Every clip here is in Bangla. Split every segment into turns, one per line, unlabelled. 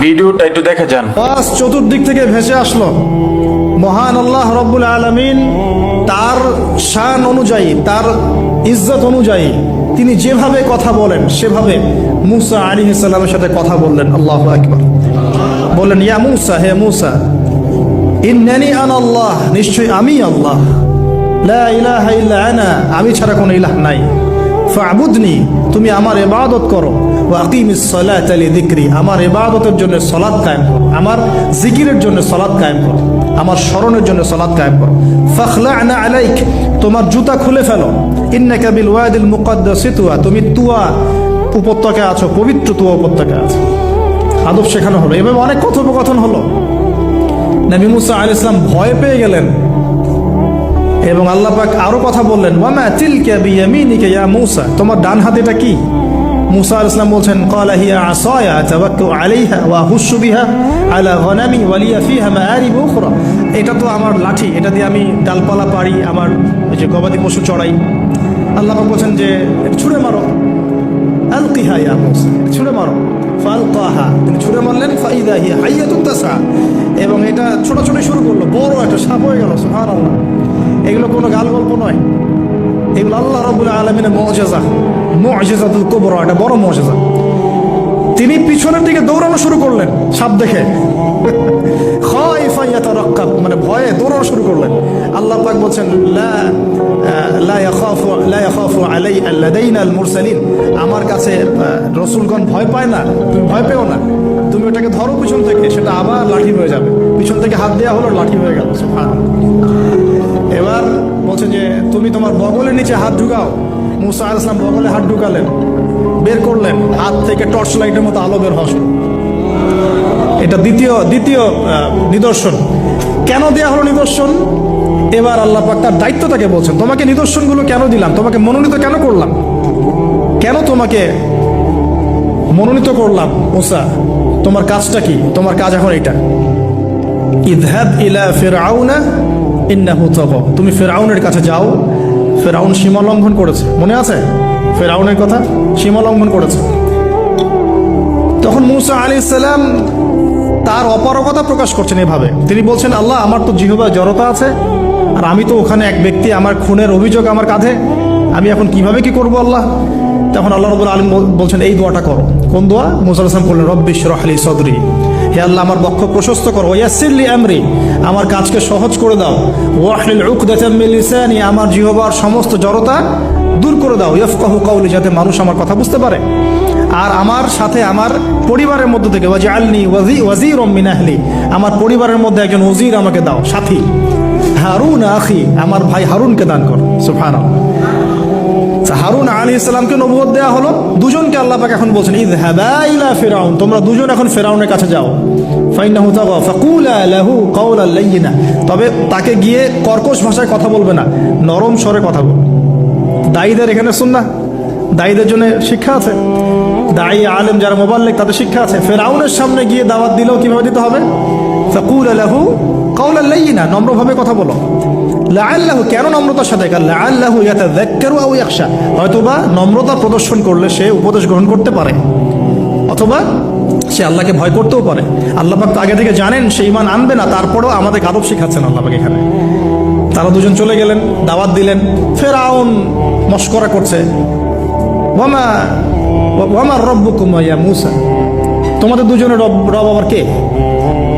ভিডিওটা একটু দেখে যান।
বাস চতুর্দিক থেকে ভেসে আসলো। মহান আল্লাহ রব্বুল আলমিন তার শান অনুযায়ী, তার ইজ্জত অনুযায়ী তিনি যেভাবে কথা বলেন, সেভাবে মুসা আলী ইসলামের সাথে কথা বললেন। আল্লাহ একবার বললেন, ইয়া মুসা, হে মুসা, ইন্নানি আন আল্লাহ, নিশ্চয়ই আমি আল্লাহ। লা ইলাহা ইল্লা আনা, আমি ছাড়া কোনো ইলাহ নাই। ফাবুদনি তুমি আমার ইবাদত করো। লিযিকরি। আমার ইবাদতের জন্য সলাদ কায়েম করো। আমার জিকিরের জন্য সলাদ কায়েম করো। আমার স্মরণের জন্য সলাদ কায়েম করো। ফাখলা'না আলাইক। তোমার জুতা খুলে ফেলো। ইন্নাকা বিল ওয়াদিল মুকাদ্দাসি তুয়া। তুমি তুয়া উপত্যকায় আছো, পবিত্র তুয়া উপত্যকায় আছো। আদব শেখানো হলো। এভাবে অনেক কথোপকথন হলো। নবী মুসা আল ইসলাম ভয় পেয়ে গেলেন। এবং আল্লাহ পাক আরও কথা বললেন, ওয়ামা তিলকা বিয়ামিনিকা তোমার ডান হাতেটা কি? ওয়া এটা তো আমার লাঠি, এটা দিয়ে আমি ডালপালা আমার যে গবাদি পশু চড়াই। আল্লাহ বলছেন যে ছুঁড়ে মারো। ছুঁড়ে মারো। ফালকাহা তিনি ছুঁড়ে মারলেন, ফাইদা হিয়া হাইয়াতুন তাসা এবং এটা ছোটাছুটি শুরু করল, বড় একটা সাপ হয়ে গেল, সুবহানাল্লাহ। এগুলো কোনো গাল গল্প নয়। এগুলো আল্লাহ রাব্বুল আলামিনের মুআজিজা মুআজিজাতুল কুবরা, এটা বড় মুআজিজা তিনি পিছনের দিকে দৌড়ানো শুরু করলেন, সাপ দেখে। মানে ভয়ে দৌড়ানো শুরু করলেন। আল্লাহ পাক বলছেন আলাই আল্লাদাইনাল মুরসালিন আমার কাছে রসুলগণ ভয় পায় না, তুমি ভয় পেও না। তুমি ওটাকে ধরো পিছন থেকে, সেটা আবার লাঠি হয়ে যাবে। পিছন থেকে হাত দেওয়া হলো, লাঠি হয়ে গেল এবার বলছে যে, তুমি তোমার বগলের নিচে হাত ঢুকাও। মুসা আল ইসলাম বগলে হাত ঢুকালেন, বের করলেন, হাত থেকে টর্চ লাইটের মতো আলো বের হওয়া এটা দ্বিতীয় দ্বিতীয় নিদর্শন। কেন দেয়া হলো নিদর্শন? এবার আল্লাহ পাক তার দায়িত্বটাকে বলছেন, তোমাকে নিদর্শনগুলো কেন দিলাম? তোমাকে মনোনীত কেন করলাম? কেন তোমাকে মনোনীত করলাম, মুসা? তোমার কাজটা কি? তোমার কাজ এখন এটা ইদহাব ইলা ফিরআউনা ইন্নাহু তাগা। তুমি ফিরআউনের কাছে যাও, ফিরআউন সীমা লঙ্ঘন করেছে। মনে আছে? ফিরআউনের কথা? সীমা লঙ্ঘন করেছে। তখন মুসা আলী সাল্লাম তার অপারগতা প্রকাশ করছেন এভাবে। তিনি বলছেন, আল্লাহ, আমার তো জিহবা জড়তা আছে আর আমি তো ওখানে এক ব্যক্তি, আমার খুনের অভিযোগ আমার কাঁধে। আমি এখন কীভাবে কি করব আল্লাহ? তখন আল্লাহ রবুল আলম বলছেন, এই দোয়াটা করো। কোন দোয়া? মুসা আসলাম বললেন রব্বিশ রহলি সদরি। হে আল্লাহ, আমার বক্ষ প্রশস্ত করো। ওয়াসিরলি আমরি। আমার কাজকে সহজ করে দাও। উকদাতাম মিন লিসানি। আমার জিহবার সমস্ত জড়তা দূর করে দাও। ইয়ফকাহু কাউলি যাতে মানুষ আমার কথা বুঝতে পারে। আর আমার সাথে আমার পরিবারের মধ্যে থেকে ওয়াজি আলনি ওয়াজি ওয়াজির মিন আহলি। আমার পরিবারের মধ্যে একজন ওজির আমাকে দাও, সাথী। হারুন আখি আমার ভাই হারুনকে দান কর আচ্ছা, হারুন আলী ইসলামকে নবুয়ত দেওয়া হলো দুজনকে আল্লাহ পাক এখন বলছেন ইদ ইলা ফিরাউন তোমরা দুজন এখন ফেরাউনের কাছে যাও। ফাইনাহু তাগা ফাকুলা লাহু কাওলাল লাইয়িনা তবে তাকে গিয়ে কর্কশ ভাষায় কথা বলবে না নরম স্বরে কথা বলবে। দায়ীদের এখানে শুন না দায়ীদের জন্য শিক্ষা আছে। দায়ী আলেম যারা মোবাল্লেক তাদের শিক্ষা আছে। ফেরাউনের সামনে গিয়ে দাওয়াত দিলেও কীভাবে দিতে হবে? ফাকুল আলাহু কাউলাল লাইয়িনা, নম্রভাবে কথা বলো। লাআল্লাহু, কেন নম্রতার সাথে? কাল লাআল্লাহু ইয়াতাযাক্কারু আও ইয়াখশা। হয়তোবা নম্রতা প্রদর্শন করলে সে উপদেশ গ্রহণ করতে পারে। অথবা সে আল্লাহকে ভয় করতেও পারে। আল্লাহ তো আগে থেকে জানেন, সে ইমান আনবে না, তারপরেও আমাদের আদব শেখাচ্ছেন আল্লাহ এখানে। তারা দুজন চলে গেলেন, দাওয়াত দিলেন। ফের আউন মস্করা করছে। ওয়ামা ওয়ামার রব্বুকুম ইয়া মুসা? তোমাদের দুজনের রব রব আবার কে?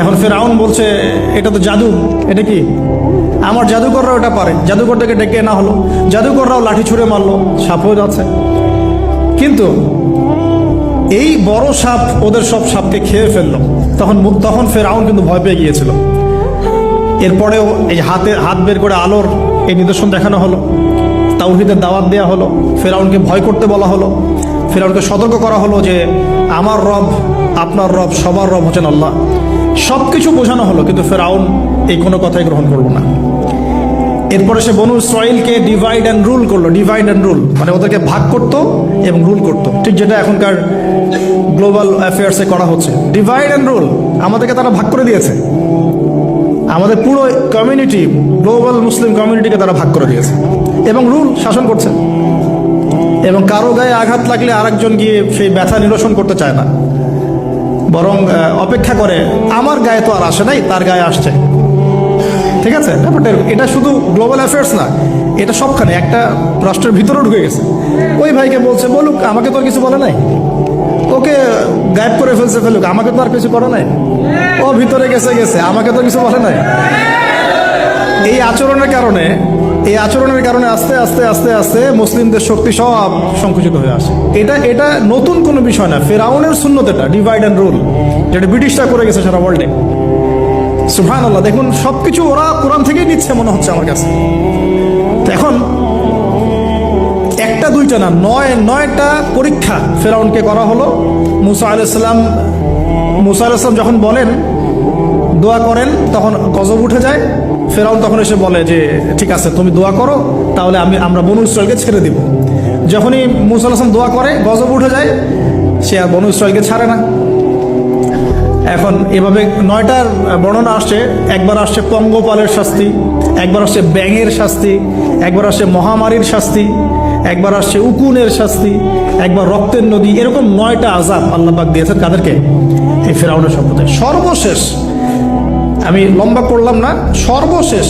এখন ফেরাউন বলছে, এটা তো জাদু, এটা কি? আমার জাদুকররাও এটা পারে জাদুকরটাকে ডেকে না হলো। জাদুকররাও লাঠি ছুঁড়ে মারলো, সাপও যাচ্ছে। কিন্তু এই বড় সাপ ওদের সব সাপকে খেয়ে ফেলল। তখন তখন ফেরাউন কিন্তু ভয় পেয়ে গিয়েছিল। এরপরেও এই হাতে, হাত বের করে আলোর এই নিদর্শন দেখানো হলো। তাওহিদের দাওয়াত দেওয়া হলো। ফেরাউনকে ভয় করতে বলা হলো। ফেরাউনকে সতর্ক করা হলো যে, আমার রব, আপনার রব, সবার রব হচ্ছেন আল্লাহ। সব কিছু বোঝানো হলো, কিন্তু ফেরাউন এই কোনো কথাই গ্রহণ করল না। এরপরে সে বনু ইসরায়েলকে ডিভাইড অ্যান্ড রুল করল ডিভাইড অ্যান্ড রুল মানে ওদেরকে ভাগ করতো এবং রুল করতো। ঠিক যেটা এখনকার গ্লোবাল অ্যাফেয়ার্সে করা হচ্ছে। ডিভাইড অ্যান্ড রুল আমাদেরকে তারা ভাগ করে দিয়েছে। আমাদের পুরো কমিউনিটি গ্লোবাল মুসলিম কমিউনিটিকে তারা ভাগ করে দিয়েছে। এবং রুল শাসন করছে। এবং কারও গায়ে আঘাত লাগলে আরেকজন গিয়ে সেই ব্যথা নিরসন করতে চায় না। বরং অপেক্ষা করে, আমার গায়ে তো আর আসে নাই, তার গায়ে আসছে। ঠিক আছে? এটা শুধু গ্লোবাল অ্যাফেয়ার্স না, এটা সবখানে, একটা রাষ্ট্রের ভিতরে ঢুকে গেছে। ওই ভাইকে বলছে, বলুক, আমাকে তো আর কিছু বলে নাই। ওকে গায়েব করে ফেলছে, ফেলুক, আমাকে তো আর কিছু করে নাই। ও ভিতরে গেছে গেছে, আমাকে তো কিছু বলে নাই। এই আচরণের কারণে এই আচরণের কারণে আস্তে আস্তে আস্তে আস্তে মুসলিমদের শক্তি সব সংকুচিত হয়ে আসে। এটা এটা নতুন কোনো বিষয় না। ফেরাউনের শূন্যত এটা ডিভাইড অ্যান্ড রুল যেটা ব্রিটিশরা করে গেছে সারা ওয়ার্ল্ডে সুফান আল্লাহ দেখুন, সবকিছু ওরা কোরআন থেকেই নিচ্ছে মনে হচ্ছে আমার কাছে। এখন একটা, দুইটা না, নয়, নয়টা পরীক্ষা ফেরাউনকে করা হলো। মুসা আলাইসাল্লাম মুসা আলাইসাল্লাম যখন বলেন, দোয়া করেন, তখন গজব উঠে যায়। ফেরাউন তখন এসে বলে যে, ঠিক আছে, তুমি দোয়া করো, তাহলে আমি, আমরা বনু ইসরায়েলকে ছেড়ে দিব। যখনই মুসা দোয়া করে, গজব উঠে যায়, সে আর বনু ইসরায়েলকে ছাড়ে না। এখন এভাবে নয়টার বর্ণনা আসছে, একবার আসছে পঙ্গপালের শাস্তি, একবার আসছে ব্যাঙের শাস্তি, একবার আসছে মহামারীর শাস্তি, একবার আসছে উকুনের শাস্তি, একবার রক্তের নদী, এরকম নয়টা আজাব আল্লাপাক দিয়েছেন কাদেরকে? এই ফেরাউনের সম্প্রদায় সর্বশেষ আমি লম্বা করলাম না সর্বশেষ